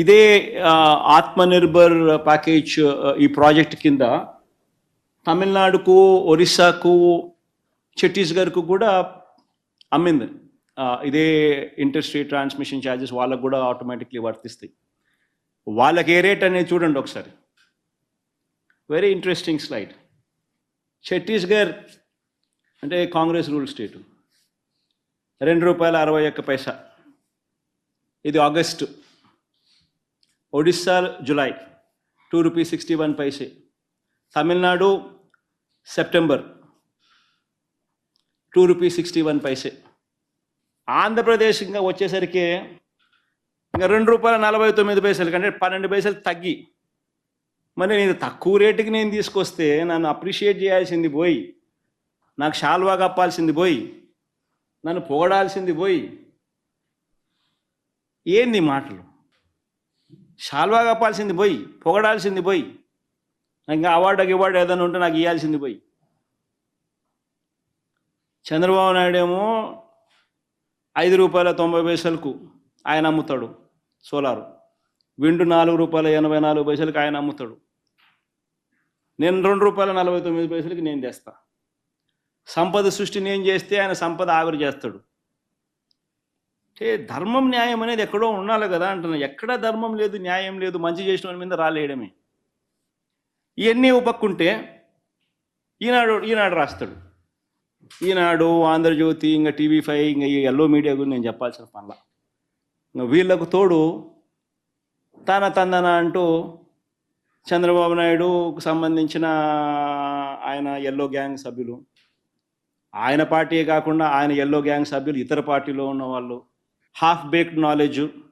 ఇదే ఆత్మనిర్భర్ ప్యాకేజ్ ఈ ప్రాజెక్ట్ కింద తమిళనాడుకు ఒరిస్సాకు ఛత్తీస్గఢ్కు కూడా అమ్మింది. ఇదే ఇంటర్స్ట్రీ ట్రాన్స్మిషన్ ఛార్జెస్ వాళ్ళకు కూడా ఆటోమేటిక్లీ వర్తిస్తాయి. వాళ్ళకి ఏ రేట్ అనేది చూడండి ఒకసారి. వెరీ ఇంట్రెస్టింగ్ స్లైడ్ ఛత్తీస్గఢ్ అంటే కాంగ్రెస్ రూల్ స్టేటు. రెండు రూపాయల అరవై ఒక్క పైసా. ఇది August. Odisha July. Two rupees sixty one paise. Tamil Nadu September. Two rupees sixty one paise. Andhra Pradesh ఇంకా వచ్చేసరికి ఇంకా రెండు రూపాయల నలభై తొమ్మిది పైసలు కంటే పన్నెండు పైసలు తగ్గి. మరి నేను తక్కువ రేటుకి నేను తీసుకొస్తే నన్ను అప్రిషియేట్ చేయాల్సింది పోయి నాకు షాల్వా కప్పాల్సింది పోయి నన్ను పొగడాల్సింది పోయి. ఏంది మాటలు? షాల్వా కప్పాల్సింది పోయి పొగడాల్సింది పోయి నాకు ఇంకా అవార్డు గివార్డు ఏదైనా ఉంటే నాకు ఇవ్వాల్సింది పోయి. చంద్రబాబు నాయుడు ఏమో ఐదు రూపాయల తొంభై పైసలకు ఆయన అమ్ముతాడు సోలారు. విండు నాలుగు రూపాయల ఎనభై నాలుగు పైసలకు ఆయన అమ్ముతాడు. నేను రెండు రూపాయల నలభై తొమ్మిది పైసలకి నేను తెస్తా. సంపద సృష్టి నేను చేస్తే ఆయన సంపద ఆవిరి చేస్తాడు. అంటే ధర్మం న్యాయం అనేది ఎక్కడో ఉండాలి కదా అంటున్నా. ఎక్కడ ధర్మం లేదు న్యాయం లేదు మంచి చేసిన మీద రాలేయడమే. ఇవన్నీ ఉపక్కుంటే ఈనాడు ఈనాడు రాస్తాడు. ఈనాడు ఆంధ్రజ్యోతి ఇంకా టీవీ ఫైవ్ ఇంకా ఈ ఎల్లో మీడియా గురించి నేను చెప్పాల్సిన పనుల. ఇంకా వీళ్ళకు తోడు తన తందన అంటూ చంద్రబాబు నాయుడుకు సంబంధించిన ఆయన ఎల్లో గ్యాంగ్ సభ్యులు. ఆయన పార్టీయే కాకుండా ఆయన ఎల్లో గ్యాంగ్ సభ్యులు ఇతర పార్టీలో ఉన్న వాళ్ళు half baked knowledge